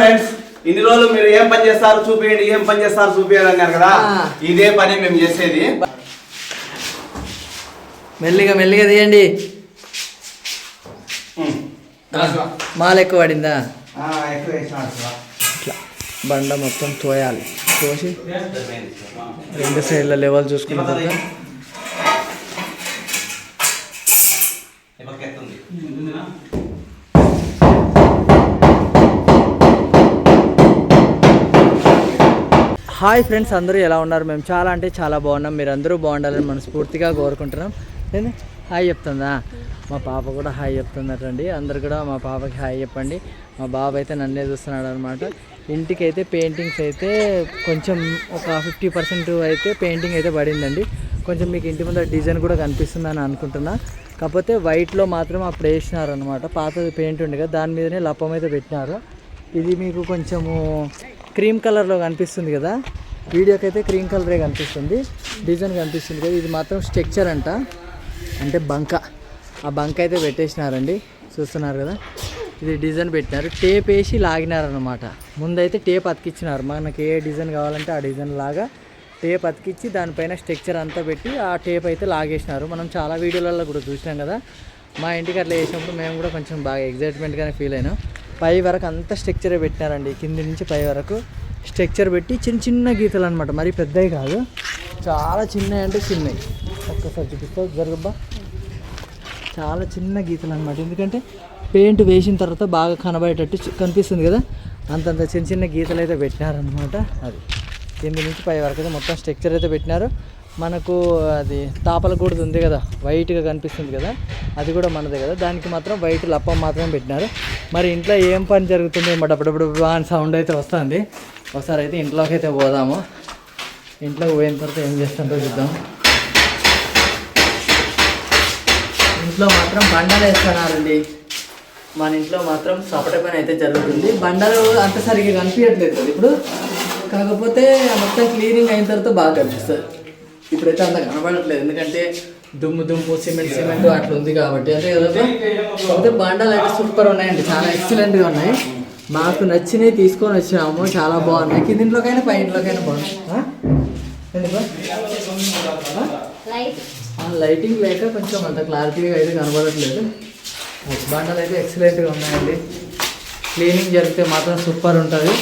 Friends ఇన్ని రోజులు మీరు ఏం పని చేస్తారు చూపించండి ఏం పని చేస్తారు చూపించాలి అన్నారు కదా. ఇదే పని మేము చేసేది. మెల్లిగా మెల్లిగా తీయండి. మాల ఎక్కువ పడిందా? బండ మొత్తం తోయాలి. తోసి రెండు సైడ్ల లెవెల్ చూసుకున్న తర్వాత హాయ్ ఫ్రెండ్స్ అందరూ ఎలా ఉన్నారు? మేము చాలా అంటే చాలా బాగున్నాం. మీరు అందరూ బాగుండాలని మనస్ఫూర్తిగా కోరుకుంటున్నాం. ఏంది? హాయ్ చెప్తుందా? మా పాప కూడా హాయ్ చెప్తుందటండి. అందరు కూడా మా పాపకి హాయ్ చెప్పండి. మా బాబు అయితే నన్నే చూస్తున్నాడు అనమాట ఇంటికి అయితే పెయింటింగ్స్ అయితే కొంచెం ఒక ఫిఫ్టీ పర్సెంట్ అయితే పెయింటింగ్ అయితే పడిందండి. కొంచెం మీకు ఇంటి ముందర డిజైన్ కూడా కనిపిస్తుందని అనుకుంటున్నా. కాకపోతే వైట్లో మాత్రం అప్పుడు వేసినారు అనమాట పాతది పెయింట్ ఉండగా కదా దాని మీదనే లప్పం అయితే పెట్టినారు. ఇది మీకు కొంచెము క్రీమ్ కలర్లో కనిపిస్తుంది కదా? వీడియోకి అయితే క్రీమ్ కలరే కనిపిస్తుంది. డిజైన్ కనిపిస్తుంది కదా? ఇది మాత్రం స్ట్రక్చర్ అంట. అంటే బంక. ఆ బంక అయితే పెట్టేసినారండి. చూస్తున్నారు కదా? ఇది డిజైన్ పెట్టినారు. టేప్ వేసి లాగినారనమాట ముందైతే టేప్ అతికిచ్చినారు. మనకి ఏ డిజైన్ కావాలంటే ఆ డిజైన్ లాగా టేప్ అతికిచ్చి దానిపైన స్ట్రక్చర్ అంతా పెట్టి ఆ టేప్ అయితే లాగేసినారు. మనం చాలా వీడియోలలో కూడా చూసినాం కదా? మా ఇంటికి అట్లా వేసినప్పుడు మేము కూడా కొంచెం బాగా ఎగ్జైట్మెంట్గానే ఫీల్ అయినాం. పై వరకు అంతా స్ట్రక్చరే పెట్టినారండి. కింది నుంచి పై వరకు స్ట్రక్చర్ పెట్టి చిన్న చిన్న గీతలు అనమాట మరి పెద్దవి కాదు. చాలా చిన్నవి అంటే చిన్నవి. ఒక్కసారి చూపిస్తా. జరగబ్బా. చాలా చిన్న గీతలు అనమాట ఎందుకంటే పెయింట్ వేసిన తర్వాత బాగా కనబడేటట్టు కనిపిస్తుంది కదా. అంతంత చిన్న చిన్న గీతలు అయితే పెట్టినారనమాట అది. కింది నుంచి పై వరకు అయితే మొత్తం స్ట్రక్చర్ అయితే పెట్టినారు. మనకు అది తాపల ఉంది కదా వైట్గా కనిపిస్తుంది కదా అది కూడా మనదే కదా. దానికి మాత్రం వైట్ లప్పం మాత్రమే పెట్టినారు. మరి ఇంట్లో ఏం పని జరుగుతుంది? మా డబ్బు అని సౌండ్ అయితే వస్తుంది. ఒకసారి అయితే ఇంట్లోకి అయితే పోదాము. ఇంట్లోకి పోయిన తర్వాత ఏం చేస్తుందో చూద్దాం. ఇంట్లో మాత్రం బండలు వేస్తున్నారండి. మన ఇంట్లో మాత్రం సపట పని అయితే జరుగుతుంది. బండలు అంత సరిగ్గా కనిపించట్లేదు. ఇప్పుడు కాకపోతే మొత్తం క్లీనింగ్ అయిన తర్వాత బాగా కనిపిస్తుంది. ఇప్పుడైతే అంత కనబడట్లేదు ఎందుకంటే దుమ్ము దుమ్ము సిమెంట్ సిమెంట్ అట్లా ఉంది కాబట్టి. అదే కదా కాకపోతే బండలు అయితే సూపర్ ఉన్నాయండి. చాలా ఎక్సలెంట్గా ఉన్నాయి. మాకు నచ్చినవి తీసుకొని వచ్చినాము చాలా బాగున్నాయి. కిందింట్లోకైనా పై ఇంట్లోకైనా బాగున్నాయి. లైటింగ్ లేక కొంచెం అంత క్లారిటీగా అయితే కనబడట్లేదు బండలు అయితే ఎక్సలెంట్గా ఉన్నాయండి. క్లీనింగ్ జరిగితే మాత్రం సూపర్ ఉంటుంది.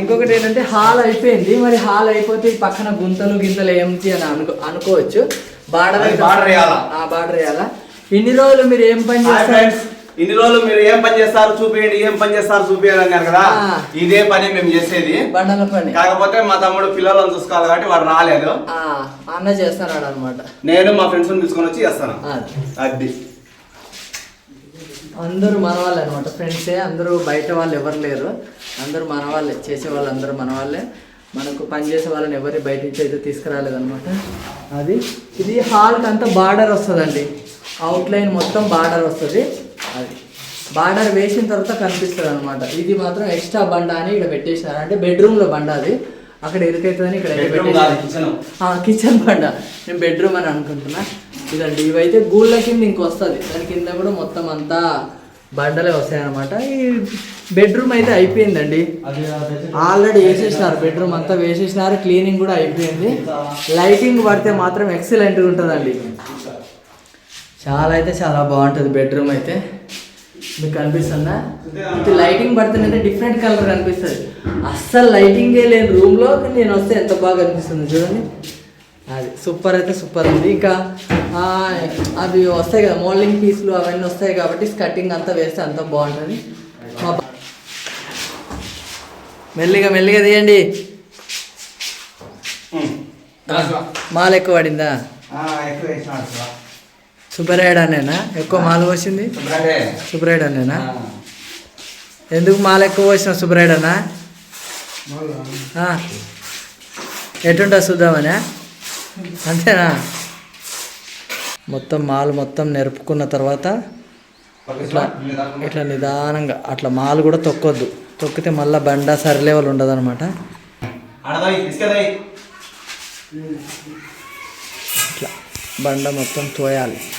ఇంకొకటి ఏంటంటే హాల్ అయిపోయింది. మరి హాల్ అయిపోతే ఈ పక్కన గుంతలు గింతలు ఏమిటి అని అనుకో అనుకోవచ్చు. బార్డర్ border వేయాలా? ఆ బార్డర్ వేయాలా? ఇన్ని రోజులు మీరు ఏం పని చేస్తారు? ఫ్రెండ్స్ ఇన్ని రోజులు మీరు ఏం పని చేస్తారు చూపించండి ఏం పని చేస్తారు చూపించాలి అన్నారు కదా. ఇదే పని మేము చేసేది. బండల పని. కాకపోతే మా తమ్ముడు పిల్లలను చూసుకోవాలి కాబట్టి వాడు రాలేదు. అన్న చేస్తున్నాడు అనమాట నేను మా ఫ్రెండ్స్ తీసుకొని వచ్చి చేస్తాను. అది. అందరూ మనవాళ్ళే అనమాట ఫ్రెండ్సే అందరూ బయట వాళ్ళు ఎవరు లేరు. అందరూ మన వాళ్ళే చేసే వాళ్ళు అందరూ మన వాళ్ళే మనకు పని చేసే వాళ్ళని ఎవరి బయట నుంచి అయితే తీసుకురాలేదనమాట అది. ఇది హాల్కి అంతా బార్డర్ వస్తుందండి. అవుట్లైన్ మొత్తం బార్డర్ వస్తుంది. అది. బార్డర్ వేసిన తర్వాత కనిపిస్తుంది అనమాట ఇది మాత్రం ఎక్స్ట్రా బండ అని ఇక్కడ పెట్టేసినారు అంటే బెడ్రూమ్లో బండ అది. అక్కడ ఇరుకైతుందని ఇక్కడ కిచెన్ బండ. నేను బెడ్రూమ్ అని అనుకుంటున్నా. ఇదండి ఇవైతే గూళ్ళ కింద ఇంకొస్తుంది దాని కింద కూడా మొత్తం అంతా బండలే వస్తాయి అనమాట ఈ బెడ్రూమ్ అయితే అయిపోయిందండి. ఆల్రెడీ వేసేసినారు బెడ్రూమ్ అంతా వేసేసినారు క్లీనింగ్ కూడా అయిపోయింది. లైటింగ్ పడితే మాత్రం ఎక్సలెంట్గా ఉంటుందండి. చాలా అయితే చాలా బాగుంటుంది బెడ్రూమ్ అయితే. మీకు కనిపిస్తుందా ఇది లైటింగ్ పడుతుందంటే డిఫరెంట్ కలర్ కనిపిస్తుంది అస్సలు లైటింగే లేని రూమ్లో నేను వస్తే ఎంత బాగా కనిపిస్తుంది చూడండి. అది సూపర్ అయితే సూపర్ ఉంది. ఇంకా అవి వస్తాయి కదా మోల్డింగ్ పీస్లు అవన్నీ వస్తాయి కాబట్టి స్కట్టింగ్ అంతా వేస్తే అంత బాగుంటుంది. మెల్లిగా మెల్లిగా తీయండి. మాల ఎక్కువ పడిందా శివ. సుబ్బరాయుడు అన్నేనా ఎక్కువ మాల వచ్చింది శుభ్రంగా. సుబ్బరాయుడు అన్నేనా ఎందుకు మాల ఎక్కువ వచ్చిన సుబ్బరాయుడు అన్న ఎటుంటా చూద్దామనే? అంతేనా? మొత్తం మాలు మొత్తం నెరుపుకున్న తర్వాత ఇట్లా ఇట్లా నిదానంగా అట్లా మాలు కూడా తొక్కొద్దు. తొక్కితే మళ్ళీ బండ సరి లెవెల్ ఉండదు అనమాట. ఇట్లా బండ మొత్తం తోయాలి.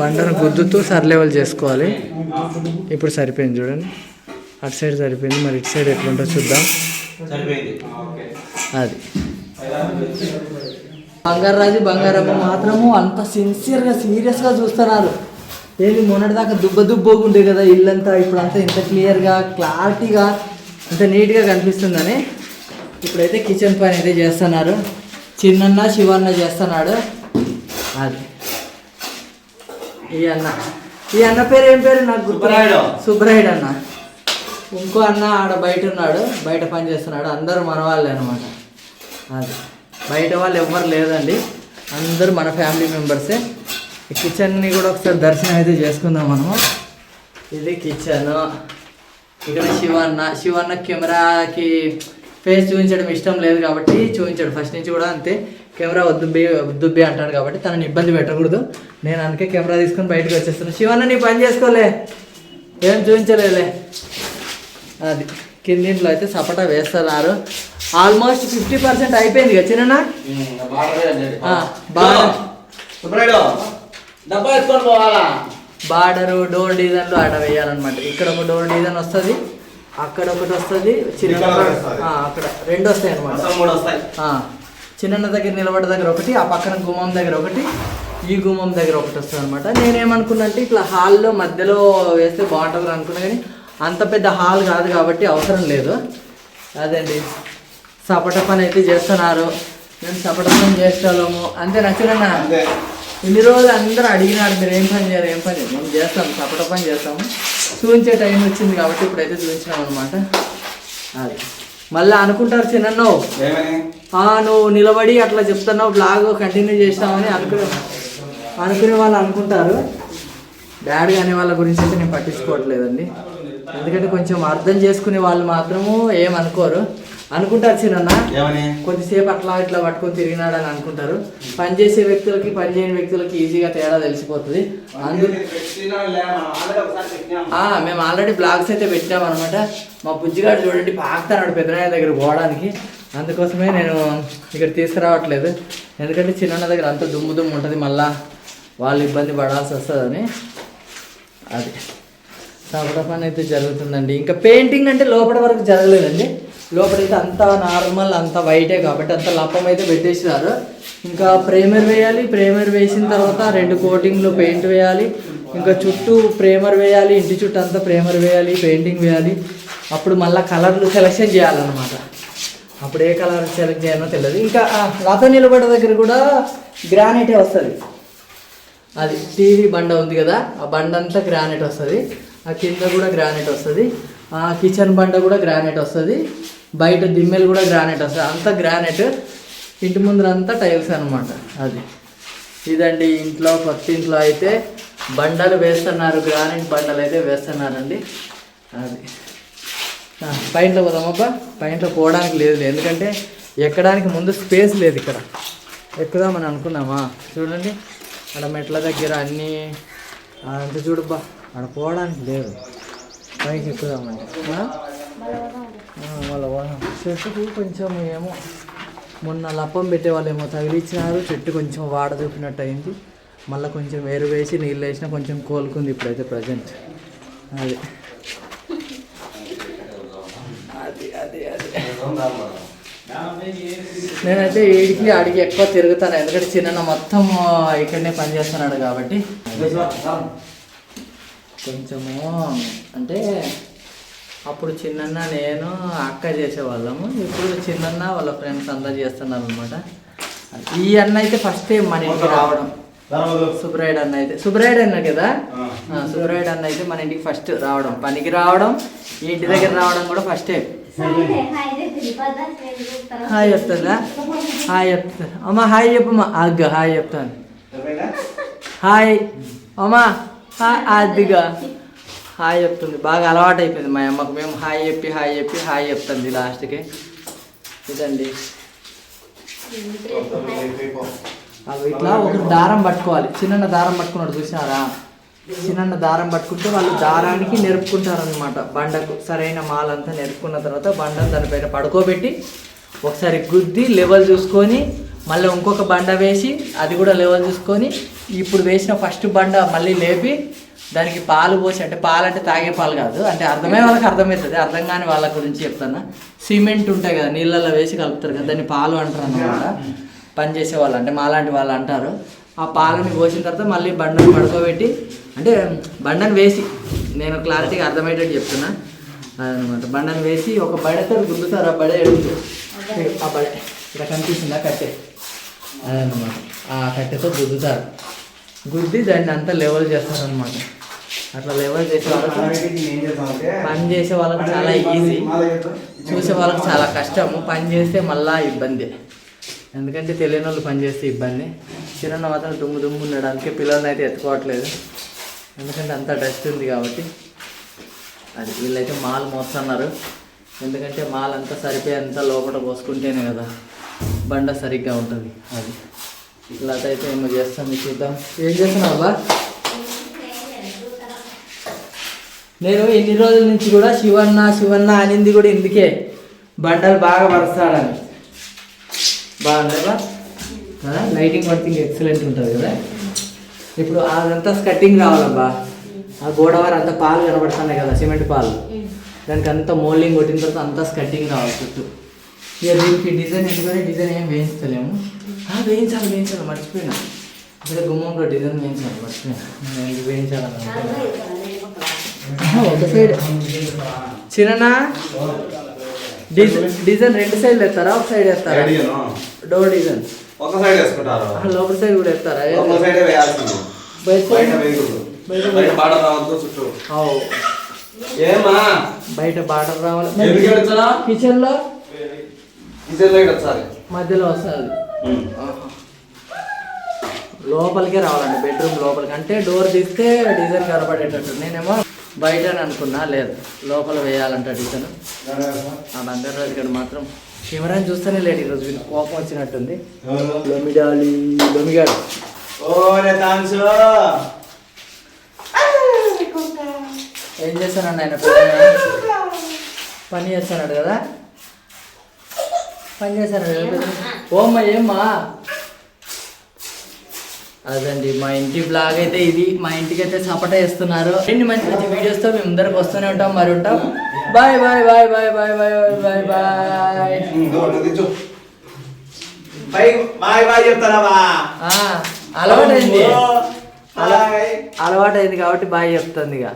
బండను గుద్దుతూ సర్ లెవెల్ చేసుకోవాలి. ఇప్పుడు సరిపోయింది చూడండి. అటు సైడ్ సరిపోయింది. మరి ఇటు సైడ్ ఎట్లుంటో చూద్దాం. అది. బంగారాజు బంగారమ్మ మాత్రము అంత సిన్సియర్గా సీరియస్గా చూస్తున్నారు. ఏంటి మొన్నటిదాకా దుబ్బ దుబ్బగా ఉండే కదా ఇల్లంతా. ఇప్పుడు అంతా ఇంత క్లియర్గా క్లారిటీగా ఇంత నీట్గా కనిపిస్తుందని ఇప్పుడైతే కిచెన్ పని అయితే చేస్తున్నారు. చిన్నన్న శివన్న చేస్తున్నాడు. అది. ఈ అన్న. ఈ అన్న పేరు ఏం పేరు? నాకు గుర్తు సుబ్బరాయుడు. సుబ్బరాయుడు అన్న. ఇంకో అన్న ఆడ బయట ఉన్నాడు. బయట పని చేస్తున్నాడు. అందరూ మన వాళ్ళే అనమాట అది. బయట వాళ్ళు ఎవ్వరు లేదండి అందరూ మన ఫ్యామిలీ మెంబర్సే. ఈ కిచెన్ని కూడా ఒకసారి దర్శనం అయితే చేసుకుందాం మనము. ఇది కిచెన్. ఇక్కడ శివన్న శివన్న కెమెరాకి ఫేస్ చూపించడం ఇష్టం లేదు కాబట్టి చూపించాడు. ఫస్ట్ నుంచి కూడా అంతే. కెమెరా వద్దుబ్బి వద్దుబ్బి అంటాడు కాబట్టి తనని ఇబ్బంది పెట్టకూడదు. నేను అందుకే కెమెరా తీసుకొని బయటకు వచ్చేస్తాను శివన్న నీ పని చేసుకోలే. ఏం చూపించలేదులే అది కిందింట్లో అయితే సపటా వేస్తున్నారు. ఆల్మోస్ట్ ఫిఫ్టీ పర్సెంట్ అయిపోయింది కదా చిన్న బార్డరు డోర్ డిజైన్లు ఆడ వేయాలన్నమాట. ఇక్కడ ఒక డోర్ డిజైన్ వస్తుంది అక్కడ ఒకటి వస్తుంది చిన్న. అక్కడ రెండు వస్తాయి. అనమాట చిన్న దగ్గర నిలబడ్డ దగ్గర ఒకటి ఆ పక్కన గుమ్మం దగ్గర ఒకటి ఈ గుమ్మం దగ్గర ఒకటి వస్తుంది అనమాట నేనేమనుకున్నా అంటే ఇట్లా హాల్లో మధ్యలో వేస్తే బాగుంటుంది అనుకున్నా కానీ అంత పెద్ద హాల్ కాదు కాబట్టి అవసరం లేదు. అదండి. సపట పని అయితే చేస్తున్నారు. మేము సపట పని చేస్తాము అంతే నచ్చినన్నా అంతే. ఇన్ని రోజులు అందరూ అడిగినారు మీరు ఏం పని చేయాలి ఏం పని చేయాలి? మేము చేస్తాం సపట పని చేస్తాము. చూపించే టైం వచ్చింది కాబట్టి ఇప్పుడైతే చూపించినాం అనమాట అది. మళ్ళీ అనుకుంటారు చిన్నో నువ్వు నిలబడి అట్లా చెప్తున్నావు బ్లాగ్ కంటిన్యూ చేస్తామని అనుకునే అనుకునే వాళ్ళు అనుకుంటారు. డాడీ అనే వాళ్ళ గురించి అయితే నేను పట్టించుకోవట్లేదండి. ఎందుకంటే కొంచెం అర్థం చేసుకునే వాళ్ళు మాత్రము ఏమనుకోరు. అనుకుంటారు చిన్న కొద్దిసేపు అట్లా ఇట్లా పట్టుకొని తిరిగినాడు అని అనుకుంటారు. పని చేసే వ్యక్తులకి పని చేయని వ్యక్తులకి ఈజీగా తేడా తెలిసిపోతుంది. అందు పెట్టినాం. మేము ఆల్రెడీ బ్లాగ్స్ అయితే పెట్టాం అనమాట మా బుజ్జిగాడు చూడండి పాకుతున్నాడు పెద్దనాయ దగ్గర పోవడానికి. అందుకోసమే నేను ఇక్కడ తీసుకురావట్లేదు. ఎందుకంటే చిన్న దగ్గర అంత దుమ్ము దుమ్ము ఉంటుంది మళ్ళా వాళ్ళు ఇబ్బంది పడాల్సి వస్తుందని. అది. సపట పని అయితే జరుగుతుందండి. ఇంకా పెయింటింగ్ అంటే లోపల వరకు జరగలేదండి. లోపలైతే అంతా నార్మల్ అంత వైటే కాబట్టి అంత లప్పం అయితే పెట్టేసినారు. ఇంకా ప్రేమర్ వేయాలి ప్రేమర్ వేసిన తర్వాత రెండు కోటింగ్లు పెయింట్ వేయాలి ఇంకా చుట్టూ ప్రేమర్ వేయాలి ఇంటి చుట్టూ అంతా ప్రేమర్ వేయాలి పెయింటింగ్ వేయాలి. అప్పుడు మళ్ళీ కలర్లు సెలెక్షన్ చేయాలన్నమాట. అప్పుడు ఏ కలర్ సెలెక్ట్ చేయాలో తెలియదు. ఇంకా లత నిలబడ్డ దగ్గర కూడా గ్రానైటే వస్తుంది. అది టీవీ బండ ఉంది కదా ఆ బండ అంతా గ్రానైట్ వస్తుంది. ఆ కింద కూడా గ్రానైట్ వస్తుంది. ఆ కిచెన్ బండ కూడా గ్రానైట్ వస్తుంది. బయట దిమ్మెలు కూడా గ్రానైట్ వస్తుంది అంతా గ్రానైట్ ఇంటి ముందర అంతా టైల్స్ అనమాట అది. ఇదండి ఇంట్లో కొత్త ఇంట్లో అయితే బండలు వేస్తున్నారు. గ్రానైట్ బండలు అయితే వేస్తున్నారండి. అది. పైంట్లో పోదామబ్బా పైంట్లో పోవడానికి లేదు ఎందుకంటే ఎక్కడానికి ముందు స్పేస్ లేదు ఇక్కడ. ఎక్కుదామని అనుకున్నామా? చూడండి. అక్కడ మెట్ల దగ్గర అన్నీ. అంత చూడబ్బా అక్కడ పోవడానికి లేదు. పైకి ఎక్కుదామంటే వాళ్ళ వాళ్ళ చెట్టుకు కొంచెం ఏమో మొన్న లప్పం పెట్టే వాళ్ళు ఏమో తగిలిచ్చినారు. చెట్టు కొంచెం వాడ చూపినట్టు అయింది. మళ్ళీ కొంచెం వేరు వేసి నీళ్ళు వేసినా కొంచెం కోలుకుంది ఇప్పుడైతే ప్రజెంట్. అది. అది అది అది. నేనైతే వీడికి ఆడికి ఎక్కువ తిరుగుతాను. ఎందుకంటే చిన్న మొత్తం ఇక్కడనే పని చేస్తున్నాడు కాబట్టి. కొంచెము అంటే అప్పుడు చిన్నన్న నేను అక్క చేసేవాళ్ళము. ఇప్పుడు చిన్నన్న వాళ్ళ ఫ్రెండ్స్ అందరు చేస్తున్నారు అనమాట ఈ అన్న అయితే ఫస్ట్ టైం మన ఇంటికి రావడం. సుబ్రాయుడు అన్న అయితే. సుబ్రాయుడు అన్న కదా? ఆ, సుబ్రాయుడు అన్న అయితే మన ఇంటికి ఫస్ట్ రావడం. పనికి రావడం ఈ ఇంటి దగ్గర రావడం కూడా ఫస్ట్ టైం హాయ్ చెప్తుందా హాయ్ చెప్తా అమ్మ హాయ్ చెప్పమ్మా. అగ్గ హాయ్ చెప్తాను. హాయ్. అమ్మా హాయ్ అదిగా హాయ్ చెప్తుంది. బాగా అలవాటు అయిపోయింది మా అమ్మకు. మేము హాయ్ చెప్పి హాయ్ చెప్పి హాయ్ చెప్తుంది లాస్ట్కి. ఇదండి. అవి ఇట్లా ఒక దారం పట్టుకోవాలి. చిన్న దారం పట్టుకున్నాడు చూసినారా చిన్న దారం పట్టుకుంటే వాళ్ళు దారానికి నెరుపుకుంటారనమాట బండకు సరైన మాలంతా నెరుపుకున్న తర్వాత బండ దానిపైన పడుకోబెట్టి ఒకసారి గుద్ది లెవెల్ చూసుకొని మళ్ళీ ఇంకొక బండ వేసి అది కూడా లెవెల్ చూసుకొని ఇప్పుడు వేసిన ఫస్ట్ బండ మళ్ళీ లేపి దానికి పాలు పోసి అంటే పాలు అంటే తాగే పాలు కాదు అంటే అర్థమయ్యే వాళ్ళకి అర్థమవుతుంది అర్థం కాని వాళ్ళ గురించి చెప్తాను సిమెంట్ ఉంటాయి కదా నీళ్ళల్లో వేసి కలుపుతారు కదా దాన్ని పాలు అంటారు అన్నమాట. పని చేసే వాళ్ళు అంటే మాలాంటి వాళ్ళు అంటారు. ఆ పాలని పోసిన తర్వాత మళ్ళీ బండను పడుకోబెట్టి అంటే బండను వేసి నేను క్లారిటీగా అర్థమయ్యేటట్టు చెప్తున్నా. అదనమాట బండను వేసి ఒక బడతో గుద్దుతారు ఆ బడ ఆ బడ ఇక్కడ కనిపిస్తుందా కట్టె? అదనమాట ఆ కట్టెతో గుద్దుతారు. గుద్ది దాన్ని అంతా లెవెల్ చేస్తారనమాట అట్లా లెవెల్ చేసే వాళ్ళకి పని చేసే వాళ్ళకి చాలా ఈజీ చూసే వాళ్ళకి చాలా కష్టము. పని చేస్తే మళ్ళా ఇబ్బంది. ఎందుకంటే తెలియని వాళ్ళు పని చేస్తే ఇబ్బంది. చిన్న మాత్రం దుమ్ము దుమ్ము ఉండడానికి పిల్లల్ని అయితే ఎత్తుకోవట్లేదు. ఎందుకంటే అంత డస్ట్ ఉంది కాబట్టి. అది వీళ్ళైతే మాల్ మోస్తున్నారు. ఎందుకంటే మాల్ అంతా సరిపోయేంత లోపల పోసుకుంటేనే కదా బండ సరిగ్గా ఉంటుంది. అది. ఇలా అయితే ఏమో చేస్తాను చూద్దాం. ఏం చేస్తున్నావు బా నేను ఎన్ని రోజుల నుంచి కూడా శివన్న శివన్న అనింది కూడా ఇందుకే బండలు బాగా పరుస్తాడని బాగుందా? లైటింగ్ వర్కింగ్ ఎక్సలెంట్ ఉంటుంది కదా. ఇప్పుడు అదంతా స్కట్టింగ్ రావాలబ్బా ఆ గోడవారు అంతా పాలు కనబడుతున్నాయి కదా సిమెంట్ పాలు. దానికి అంతా మోల్డింగ్ కొట్టిన తర్వాత అంతా స్కట్టింగ్ రావాలి చుట్టూ. ఇక దీనికి డిజైన్ ఎందుకంటే డిజైన్ ఏం వేయించలేము. వేయించాలి వేయించాలి మర్చిపోయినా. ఇక్కడ గుమ్మంలో డిజైన్ వేయించాలి మర్చిపోయినా. వేయించాలి వేయించాలని ఒక సైడ్. చిన్న రెండు సైడ్లు ఎత్తారా ఒక సైడ్ ఎత్తారా డోర్ డిజైన్. ఒక సైడ్ వేసుకుంటారు? లోపల సైడ్ కూడా ఎత్తారా ఒక సైడే వేయాల్సింది. బయట రావద్దు చుట్టూ. ఏమా బయట బాటర్ రావాలి? కిచెన్లో కిచెన్ లైట్ వచ్చాలి మధ్యలో వస్తుంది. లోపలికే రావాలండి బెడ్రూమ్ లోపలికి. అంటే డోర్ తీస్తే డిజైన్ కనపడేటట్టు. నేనేమో బయటని అనుకున్నా లేదు. లోపల వేయాలంట అడిగాను ఆ బంగారాజు గారు మాత్రం కెమెరాని చూస్తేనే లేడు ఈరోజు వీళ్ళు. కోపం వచ్చినట్టుంది. లొమిడాలి లొమిగాడు. ఏం చేస్తానండి ఆయన పని చేస్తున్నాడు కదా? పని చేస్తాడు ఓమ్మా ఏమ్మా? అదండి మా ఇంటి బ్లాగ్ అయితే ఇది. మా ఇంటికి అయితే సపోర్ట్ చేస్తున్నారు ఎన్ని మంచి మంచి వీడియోస్తో మేము ముందరకు వస్తూనే ఉంటాం మరి ఉంటాం. Bye bye bye bye bye bye bye bye bye bye bye చెప్తారా అలవాటైంది. అలవాటైంది కాబట్టి బాయ్ చెప్తుంది ఇక